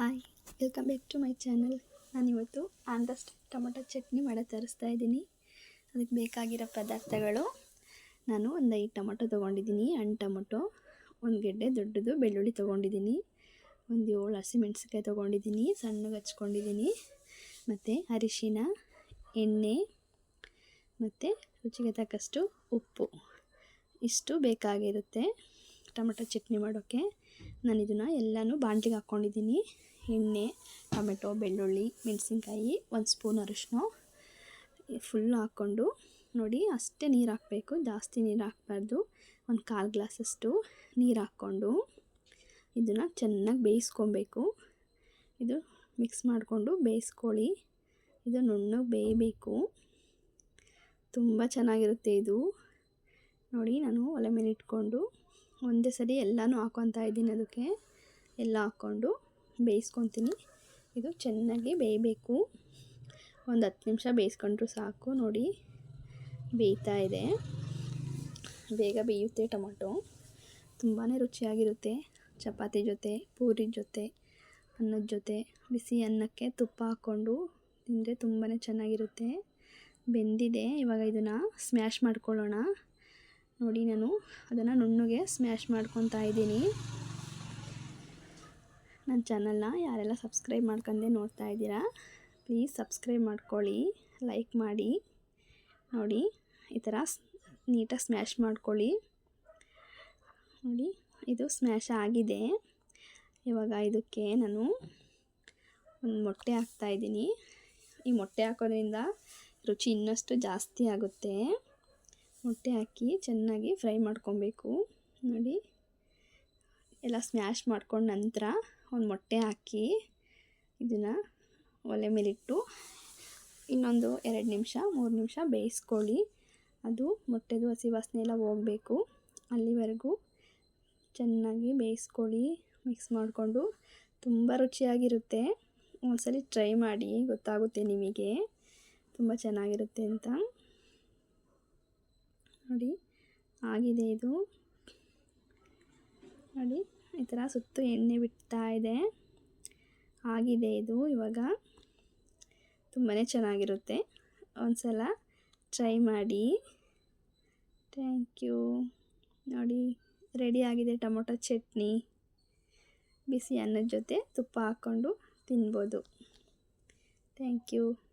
Hi welcome back to my channel ನಾನಿವತ್ತು Andhra style tomato chutney ಮಾಡೋ ತರಿಸ್ತಾ ಇದ್ದೀನಿ. ಅದಕ್ಕೆ ಬೇಕಾಗಿರೋ ಪದಾರ್ಥಗಳು. ನಾನು ಒಂದು ಐದು ಟೊಮೊಟೊ ತೊಗೊಂಡಿದ್ದೀನಿ. ಹಣ್ಣು ಟೊಮೊಟೊ, ಒಂದು ಗೆಡ್ಡೆ ದೊಡ್ಡದು, ಬೆಳ್ಳುಳ್ಳಿ ತೊಗೊಂಡಿದ್ದೀನಿ. ಒಂದು ಏಳು ಹಸಿಮೆಣ್ಸಿನ್ಕಾಯಿ ತೊಗೊಂಡಿದ್ದೀನಿ, ಸಣ್ಣಗೆ ಹಚ್ಕೊಂಡಿದ್ದೀನಿ. ಮತ್ತು ಅರಿಶಿನ, ಎಣ್ಣೆ, ಮತ್ತು ರುಚಿಗೆ ತಕ್ಕಷ್ಟು ಉಪ್ಪು. ಇಷ್ಟು ಬೇಕಾಗಿರುತ್ತೆ. ಟೊಮೆಟೊ ಚಟ್ನಿ ಮಾಡೋಕ್ಕೆ ನಾನು ಇದನ್ನು ಎಲ್ಲನೂ ಬಾಂಡ್ಲಿಗೆ ಹಾಕ್ಕೊಂಡಿದ್ದೀನಿ. ಎಣ್ಣೆ, ಟೊಮೆಟೊ, ಬೆಳ್ಳುಳ್ಳಿ, ಮೆಣಸಿನ್ಕಾಯಿ, ಒಂದು ಸ್ಪೂನ್ ಅರಿಶಿನ ಫುಲ್ಲು ಹಾಕ್ಕೊಂಡು ನೋಡಿ ಅಷ್ಟೇ ನೀರು ಹಾಕಬೇಕು, ಜಾಸ್ತಿ ನೀರು ಹಾಕ್ಬಾರ್ದು. ಒಂದು ಕಾಲು ಗ್ಲಾಸಷ್ಟು ನೀರು ಹಾಕ್ಕೊಂಡು ಇದನ್ನು ಚೆನ್ನಾಗಿ ಬೇಯಿಸ್ಕೊಬೇಕು. ಇದು ಮಿಕ್ಸ್ ಮಾಡಿಕೊಂಡು ಬೇಯಿಸ್ಕೊಳ್ಳಿ. ಇದು ನುಣ್ಣಗೆ ಬೇಯಬೇಕು. ತುಂಬ ಚೆನ್ನಾಗಿರುತ್ತೆ ಇದು. ನೋಡಿ ನಾನು ಒಲೆ ಮೇಲೆ ಇಟ್ಕೊಂಡು ಒಂದೇ ಸರಿ ಎಲ್ಲನೂ ಹಾಕ್ಕೊತಾ ಇದ್ದೀನಿ ಅದಕ್ಕೆ. ಎಲ್ಲ ಹಾಕ್ಕೊಂಡು ಬೇಯಿಸ್ಕೊತೀನಿ. ಇದು ಚೆನ್ನಾಗಿ ಬೇಯಬೇಕು. ಒಂದು ಹತ್ತು ನಿಮಿಷ ಬೇಯಿಸ್ಕೊಂಡ್ರು ಸಾಕು. ನೋಡಿ, ಬೇಯ್ತಾ ಇದೆ. ಬೇಗ ಬೇಯುತ್ತೆ ಟೊಮೊಟೊ. ತುಂಬಾ ರುಚಿಯಾಗಿರುತ್ತೆ. ಚಪಾತಿ ಜೊತೆ, ಪೂರಿ ಜೊತೆ, ಅನ್ನದ ಜೊತೆ. ಬಿಸಿ ಅನ್ನಕ್ಕೆ ತುಪ್ಪ ಹಾಕ್ಕೊಂಡು ತಿಂದರೆ ತುಂಬಾ ಚೆನ್ನಾಗಿರುತ್ತೆ. ಬೆಂದಿದೆ. ಇವಾಗ ಇದನ್ನು ಸ್ಮ್ಯಾಶ್ ಮಾಡ್ಕೊಳ್ಳೋಣ. ನೋಡಿ ನಾನು ಅದನ್ನು ನುಣ್ಣಗೆ ಸ್ಮ್ಯಾಶ್ ಮಾಡ್ಕೊತಾ ಇದ್ದೀನಿ. ನನ್ನ ಚಾನಲ್ನ ಯಾರೆಲ್ಲ ಸಬ್ಸ್ಕ್ರೈಬ್ ಮಾಡ್ಕೊಂಡೆ ನೋಡ್ತಾ ಇದ್ದೀರಾ ಪ್ಲೀಸ್ ಸಬ್ಸ್ಕ್ರೈಬ್ ಮಾಡ್ಕೊಳ್ಳಿ ಲೈಕ್ ಮಾಡಿ. ನೋಡಿ, ಈ ಥರ ನೀಟಾಗಿ ಸ್ಮ್ಯಾಶ್ ಮಾಡ್ಕೊಳ್ಳಿ. ನೋಡಿ, ಇದು ಸ್ಮ್ಯಾಶ್ ಆಗಿದೆ. ಇವಾಗ ಇದಕ್ಕೆ ನಾನು ಒಂದು ಮೊಟ್ಟೆ ಹಾಕ್ತಾಯಿದ್ದೀನಿ ಈ ಮೊಟ್ಟೆ ಹಾಕೋದ್ರಿಂದ ರುಚಿ ಇನ್ನಷ್ಟು ಜಾಸ್ತಿ ಆಗುತ್ತೆ. ಮೊಟ್ಟೆ ಹಾಕಿ ಚೆನ್ನಾಗಿ ಫ್ರೈ ಮಾಡ್ಕೊಬೇಕು. ನೋಡಿ. ಎಲ್ಲ ಸ್ಮ್ಯಾಶ್ ಮಾಡ್ಕೊಂಡ ನಂತರ ಒಂದು ಮೊಟ್ಟೆ ಹಾಕಿ ಇದನ್ನು ಒಲೆ ಮೇಲಿಟ್ಟು ಇನ್ನೊಂದು ಎರಡು ನಿಮಿಷ, ಮೂರು ನಿಮಿಷ ಬೇಯಿಸ್ಕೊಳ್ಳಿ. ಅದು ಮೊಟ್ಟೆದು ಹಸಿ ವಾಸನೆ ಎಲ್ಲ ಹೋಗಬೇಕು. ಅಲ್ಲಿವರೆಗೂ ಚೆನ್ನಾಗಿ ಬೇಯಿಸ್ಕೊಳ್ಳಿ ಮಿಕ್ಸ್ ಮಾಡಿಕೊಂಡು. ತುಂಬ ರುಚಿಯಾಗಿರುತ್ತೆ. ಒಂದ್ಸಲಿ ಟ್ರೈ ಮಾಡಿ, ಗೊತ್ತಾಗುತ್ತೆ ನಿಮಗೆ. ತುಂಬ ಚೆನ್ನಾಗಿರುತ್ತೆ ಅಂತ. ನೋಡಿ, ಆಗಿದೆ ಇದು. ನೋಡಿ, ಈ ಥರ ಸುತ್ತು ಎಣ್ಣೆ ಬಿಡ್ತಾ ಇದೆ. ಆಗಿದೆ ಇದು ಇವಾಗ. ತುಂಬಾ ಚೆನ್ನಾಗಿರುತ್ತೆ. ಒಂದು ಸಲ ಟ್ರೈ ಮಾಡಿ. Thank you. ನೋಡಿ, ರೆಡಿ ಆಗಿದೆ ಟೊಮೊಟೊ ಚಟ್ನಿ. ಬಿಸಿ ಅನ್ನದ ಜೊತೆ ತುಪ್ಪ ಹಾಕ್ಕೊಂಡು ತಿನ್ಬೋದು. Thank you.